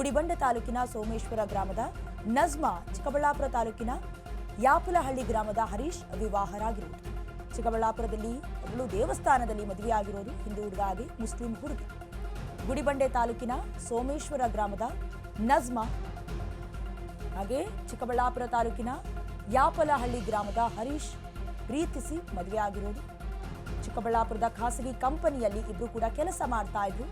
ಗುಡಿಬಂಡೆ ತಾಲೂಕಿನ ಸೋಮೇಶ್ವರ ಗ್ರಾಮದ ನಜ್ಮಾ, ಚಿಕ್ಕಬಳ್ಳಾಪುರ ತಾಲೂಕಿನ ಯಾಪುಲಹಳ್ಳಿ ಗ್ರಾಮದ ಹರೀಶ್ ವಿವಾಹರಾಗಿರುವುದು. ಚಿಕ್ಕಬಳ್ಳಾಪುರದಲ್ಲಿ ಅವಳು ದೇವಸ್ಥಾನದಲ್ಲಿ ಮದುವೆಯಾಗಿರೋದು ಹಿಂದೂ ಹುಡುಗ ಮುಸ್ಲಿಂ ಹುಡುಗಿ. ಗುಡಿಬಂಡೆ ತಾಲೂಕಿನ ಸೋಮೇಶ್ವರ ಗ್ರಾಮದ ನಜ್ಮಾ, ಹಾಗೆ ಚಿಕ್ಕಬಳ್ಳಾಪುರ ತಾಲೂಕಿನ ಯಾಪಲಹಳ್ಳಿ ಗ್ರಾಮದ ಹರೀಶ್ ಪ್ರೀತಿಸಿ ಮದುವೆಯಾಗಿರೋದು. ಚಿಕ್ಕಬಳ್ಳಾಪುರದ ಖಾಸಗಿ ಕಂಪನಿಯಲ್ಲಿ ಇಬ್ಬರು ಕೂಡ ಕೆಲಸ ಮಾಡ್ತಾ ಇದ್ರು.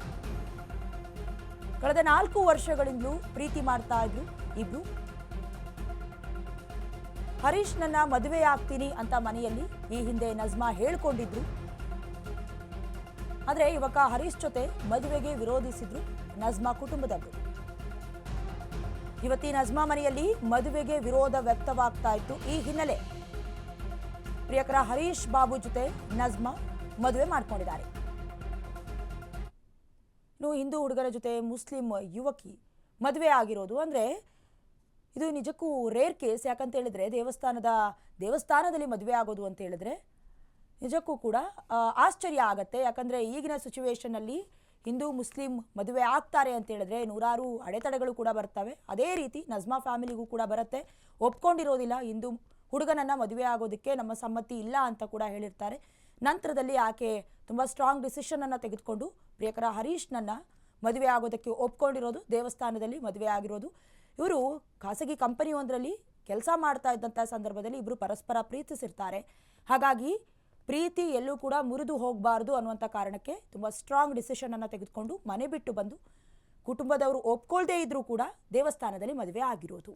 ಕಳೆದ ನಾಲ್ಕು ವರ್ಷಗಳಿಂದಲೂ ಪ್ರೀತಿ ಮಾಡ್ತಾ ಇದ್ರು ಇಬ್ರು. ಹರೀಶ್ ನನ್ನ ಮದುವೆ ಆಗ್ತೀನಿ ಅಂತ ಮನೆಯಲ್ಲಿ ಈ ಹಿಂದೆ ನಜ್ಮಾ ಹೇಳ್ಕೊಂಡಿದ್ರು. ಆದ್ರೆ ಯುವಕ ಹರೀಶ್ ಜೊತೆ ಮದುವೆಗೆ ವಿರೋಧಿಸಿದ್ರು ನಜ್ಮಾ ಕುಟುಂಬದವರು. ಯುವತಿ ನಜ್ಮಾ ಮನೆಯಲ್ಲಿ ಮದುವೆಗೆ ವಿರೋಧ ವ್ಯಕ್ತವಾಗ್ತಾ ಇತ್ತು ಈ ಹಿನ್ನೆಲೆ. ಪ್ರಿಯಕರ ಹರೀಶ್ ಬಾಬು ಜೊತೆ ನಜ್ಮಾ ಮದುವೆ ಮಾಡ್ಕೊಂಡಿದ್ದಾರೆ. ಇನ್ನು ಹಿಂದೂ ಹುಡುಗರ ಜೊತೆ ಮುಸ್ಲಿಂ ಯುವಕಿ ಮದುವೆ ಆಗಿರೋದು. ಅಂದರೆ ಇದು ನಿಜಕ್ಕೂ ರೇರ್ ಕೇಸ್ ಯಾಕಂತ ಹೇಳಿದ್ರೆ ದೇವಸ್ಥಾನದ, ದೇವಸ್ಥಾನದಲ್ಲಿ ಮದುವೆ ಆಗೋದು ಅಂತ ಹೇಳಿದ್ರೆ ನಿಜಕ್ಕೂ ಕೂಡ ಆಶ್ಚರ್ಯ ಆಗತ್ತೆ. ಯಾಕಂದರೆ ಈಗಿನ ಸಿಚುವೇಶನಲ್ಲಿ ಹಿಂದೂ, ಮುಸ್ಲಿಂ ಮದುವೆ ಆಗ್ತಾರೆ ಅಂತ ಹೇಳಿದ್ರೆ ನೂರಾರು ಅಡೆತಡೆಗಳು ಕೂಡ ಬರ್ತವೆ. ಅದೇ ರೀತಿ ನಜ್ಮಾ ಫ್ಯಾಮಿಲಿಗೂ ಕೂಡ ಬರುತ್ತೆ. ಒಪ್ಕೊಂಡಿರೋದಿಲ್ಲ ಹಿಂದೂ ಹುಡುಗನನ್ನು ಮದುವೆ ಆಗೋದಕ್ಕೆ ನಮ್ಮ ಸಮ್ಮತಿ ಇಲ್ಲ ಅಂತ ಕೂಡ ಹೇಳಿರ್ತಾರೆ. ನಂತರದಲ್ಲಿ ಆಕೆ ತುಂಬ ಸ್ಟ್ರಾಂಗ್ ಡಿಸಿಷನ್ ಅನ್ನ ತೆಗೆದುಕೊಂಡು, ಪ್ರಿಯಕರ ಹರೀಶ್ನನ್ನ ಮದುವೆ ಆಗೋದಕ್ಕೆ ಒಪ್ಕೊಂಡಿರೋದು, ದೇವಸ್ಥಾನದಲ್ಲಿ ಮದುವೆ ಆಗಿರೋದು. ಇವರು ಖಾಸಗಿ ಕಂಪನಿಯೊಂದರಲ್ಲಿ ಕೆಲಸ ಮಾಡ್ತಾ ಇದ್ದಂಥ ಸಂದರ್ಭದಲ್ಲಿ ಇಬ್ಬರು ಪರಸ್ಪರ ಪ್ರೀತಿಸಿರ್ತಾರೆ. ಹಾಗಾಗಿ ಪ್ರೀತಿ ಎಲ್ಲೂ ಕೂಡ ಮುರಿದು ಹೋಗಬಾರ್ದು ಅನ್ನುವಂಥ ಕಾರಣಕ್ಕೆ ತುಂಬ ಸ್ಟ್ರಾಂಗ್ ಡಿಸಿಷನ್ ಅನ್ನು ತೆಗೆದುಕೊಂಡು ಮನೆ ಬಿಟ್ಟು ಬಂದು ಕುಟುಂಬದವರು ಒಪ್ಕೊಳ್ಳದೇ ಇದ್ದರೂ ಕೂಡ ದೇವಸ್ಥಾನದಲ್ಲಿ ಮದುವೆ ಆಗಿರೋದು.